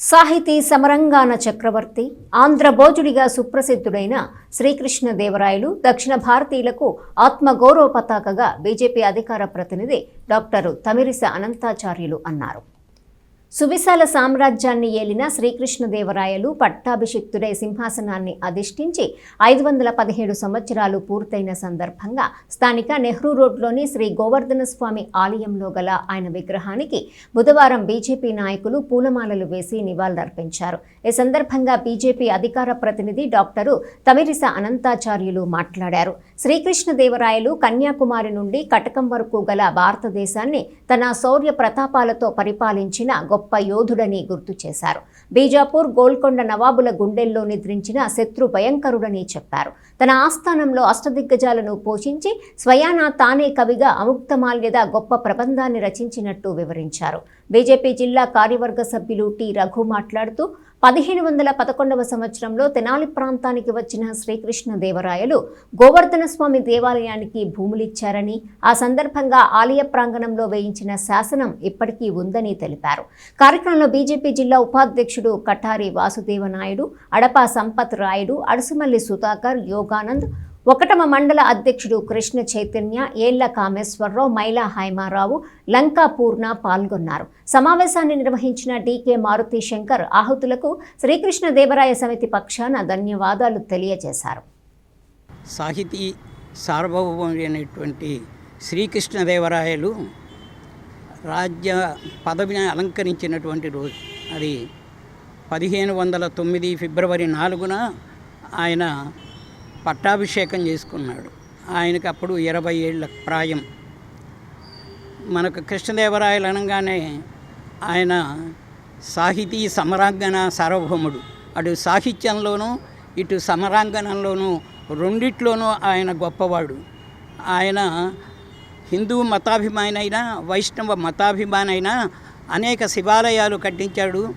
సాహితీ సమరంగాన చక్రవర్తి ఆంధ్రభోజుడిగా సుప్రసిద్ధుడైన శ్రీకృష్ణదేవరాయలు దక్షిణ భారతీయులకు ఆత్మగౌరవ పతాకగా బీజేపీ అధికార ప్రతినిధి డాక్టర్ తమిరిస అనంతాచార్యులు అన్నారు. సువిశాల సామ్రాజ్యాన్ని ఏలిన శ్రీకృష్ణదేవరాయలు పట్టాభిషిక్తుడై సింహాసనాన్ని అధిష్ఠించి ఐదు వందల పదిహేడు సంవత్సరాలు పూర్తయిన సందర్భంగా స్థానిక నెహ్రూ రోడ్లోని శ్రీ గోవర్ధన స్వామి ఆలయంలో గల ఆయన విగ్రహానికి బుధవారం బీజేపీ నాయకులు పూలమాలలు వేసి నివాళులర్పించారు. ఈ సందర్భంగా బీజేపీ అధికార ప్రతినిధి డాక్టరు తమిరిస అనంతాచార్యులు మాట్లాడారు. శ్రీకృష్ణదేవరాయలు కన్యాకుమారి నుండి కటకం వరకు గల భారతదేశాన్ని తన శౌర్య ప్రతాపాలతో పరిపాలించిన గొప్ప గొప్ప యోధుడని గుర్తు చేశారు. బీజాపూర్ గోల్కొండ నవాబుల గుండెల్లో నిద్రించిన శత్రు భయంకరుడని చెప్పారు. తన ఆస్థానంలో అష్టదిగ్గజాలను పోషించి స్వయానా తానే కవిగా అముక్తమాల్యద గొప్ప ప్రబంధాన్ని రచించినట్టు వివరించారు. బీజేపీ జిల్లా కార్యవర్గ సభ్యులు టి రఘు మాట్లాడుతూ పదిహేను వందల పదకొండవ సంవత్సరంలో తెనాలి ప్రాంతానికి వచ్చిన శ్రీకృష్ణదేవరాయలు గోవర్ధన స్వామి దేవాలయానికి భూములిచ్చారని ఆ సందర్భంగా ఆలయ ప్రాంగణంలో వేయించిన శాసనం ఇప్పటికీ ఉందని తెలిపారు. కార్యక్రమంలో బీజేపీ జిల్లా ఉపాధ్యక్షుడు కఠారి వాసుదేవ నాయుడు అడపా సంపత్ రాయుడు అడుసుమల్లి సుధాకర్ యోగానంద్ ఒకటమ మండల అధ్యక్షుడు కృష్ణ చైతన్య ఏళ్ళ కామేశ్వరరావు మైలా హైమారావు లంకా పూర్ణ పాల్గొన్నారు. సమావేశాన్ని నిర్వహించిన డీకే మారుతి శంకర్ ఆహుతులకు శ్రీకృష్ణదేవరాయ సమితి పక్షాన ధన్యవాదాలు తెలియజేశారు. సాహితీ సార్వభౌమైనటువంటి శ్రీకృష్ణదేవరాయలు రాజ్య పదవిని అలంకరించినటువంటి రోజు అది పదిహేను వందల తొమ్మిది ఫిబ్రవరి నాలుగున ఆయన పట్టాభిషేకం చేసుకున్నాడు. ఆయనకు అప్పుడు ఇరవై ఏళ్ళ ప్రాయం. మనకు కృష్ణదేవరాయలు అనగానే ఆయన సాహితీ సమరాంగణ సార్వభౌముడు. అటు సాహిత్యంలోనూ ఇటు సమరాంగణంలోనూ రెండిట్లోనూ ఆయన గొప్పవాడు. ఆయన హిందూ మతాభిమానైనా వైష్ణవ మతాభిమానైనా అనేక శివాలయాలు కట్టించాడు.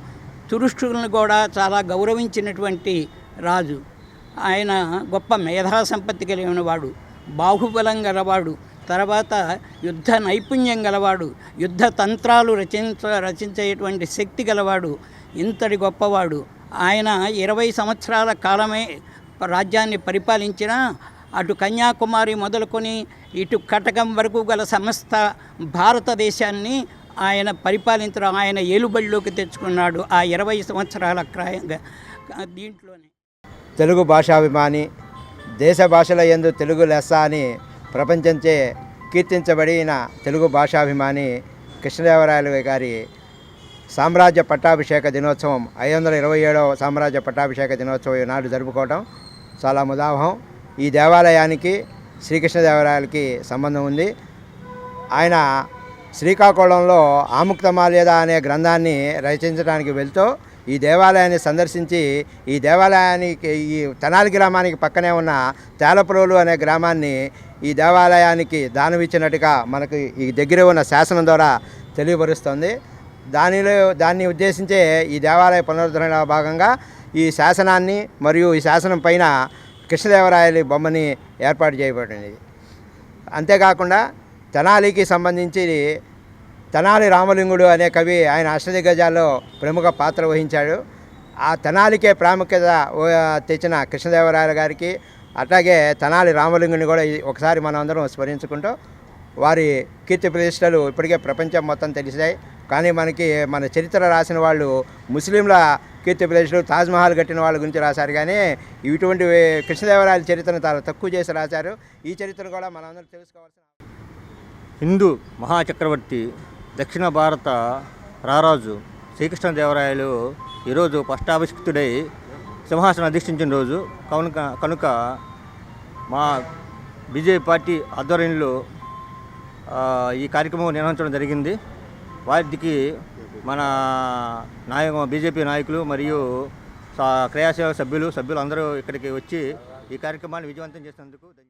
తురుష్టులను కూడా చాలా గౌరవించినటువంటి రాజు. ఆయన గొప్ప మేధా సంపత్తి కలిగిన వాడు బాహుబలం గలవాడు తర్వాత యుద్ధ నైపుణ్యం గలవాడు యుద్ధ తంత్రాలు రచించ రచించేటువంటి శక్తి గలవాడు ఇంతటి గొప్పవాడు. ఆయన ఇరవై సంవత్సరాల కాలమే రాజ్యాన్ని పరిపాలించిన అటు కన్యాకుమారి మొదలుకొని ఇటు కటకం వరకు గల సమస్త భారతదేశాన్ని ఆయన పరిపాలించడం ఆయన ఏలుబడిలోకి తెచ్చుకున్నాడు ఆ ఇరవై సంవత్సరాల క్రాయంగా. దీంట్లోనే తెలుగు భాషాభిమాని దేశ భాషల యందు తెలుగు లెస్స అని ప్రపంచంచే కీర్తించబడిన తెలుగు భాషాభిమాని కృష్ణదేవరాయలు గారి సామ్రాజ్య పట్టాభిషేక దినోత్సవం ఐదు వందల ఇరవై ఏడవ సామ్రాజ్య పట్టాభిషేక దినోత్సవం ఈనాడు జరుపుకోవటం చాలా ముదావహం ఈ దేవాలయానికి శ్రీకృష్ణదేవరాయలకి సంబంధం ఉంది. ఆయన శ్రీకాకుళంలో ఆముక్తమాల్యద అనే గ్రంథాన్ని రచించడానికి వెళ్తూ ఈ దేవాలయాన్ని సందర్శించి ఈ దేవాలయానికి ఈ తెనాలి గ్రామానికి పక్కనే ఉన్న తేలపురోలు అనే గ్రామాన్ని ఈ దేవాలయానికి దానమిచ్చినట్టుగా మనకు ఈ దగ్గర ఉన్న శాసనం ద్వారా తెలియపరుస్తుంది. దానిలో దాన్ని ఉద్దేశించే ఈ దేవాలయ పునరుద్ధరణ భాగంగా ఈ శాసనాన్ని మరియు ఈ శాసనం పైన కృష్ణదేవరాయల బొమ్మని ఏర్పాటు చేయబడింది. అంతేకాకుండా తెనాలికి సంబంధించి తెనాలి రామలింగుడు అనే కవి ఆయన అష్టదిగ్గజాల్లో ప్రముఖ పాత్ర వహించాడు. ఆ తెనాలికే ప్రాముఖ్యత తెచ్చిన కృష్ణదేవరాయల గారికి అట్లాగే తెనాలి రామలింగుని కూడా ఒకసారి మనం అందరం స్మరించుకుంటూ వారి కీర్తి ప్రతిష్టలు ఇప్పటికే ప్రపంచం మొత్తం తెలిసాయి. కానీ మనకి మన చరిత్ర రాసిన వాళ్ళు ముస్లింల కీర్తి ప్రతిష్టలు తాజ్మహల్ కట్టిన వాళ్ళ గురించి రాశారు. కానీ ఇటువంటి కృష్ణదేవరాయల చరిత్రను చాలా తక్కువ చేసి రాశారు. ఈ చరిత్రను కూడా మనందరం తెలుసుకోవాల్సిన హిందూ మహాచక్రవర్తి దక్షిణ భారత రారాజు శ్రీకృష్ణదేవరాయలు ఈరోజు పట్టాభిషిక్తుడై సింహాసనం అధిష్ఠించిన రోజు. కనుక కనుక మా బీజేపీ పార్టీ ఆధ్వర్యంలో ఈ కార్యక్రమం నిర్వహించడం జరిగింది. వారికి మన నాయ బీజేపీ నాయకులు మరియు సా- క్రియాశీల సభ్యులు సభ్యులు అందరూ ఇక్కడికి వచ్చి ఈ కార్యక్రమాన్ని విజయవంతం చేసినందుకు ధన్యవాదాలు.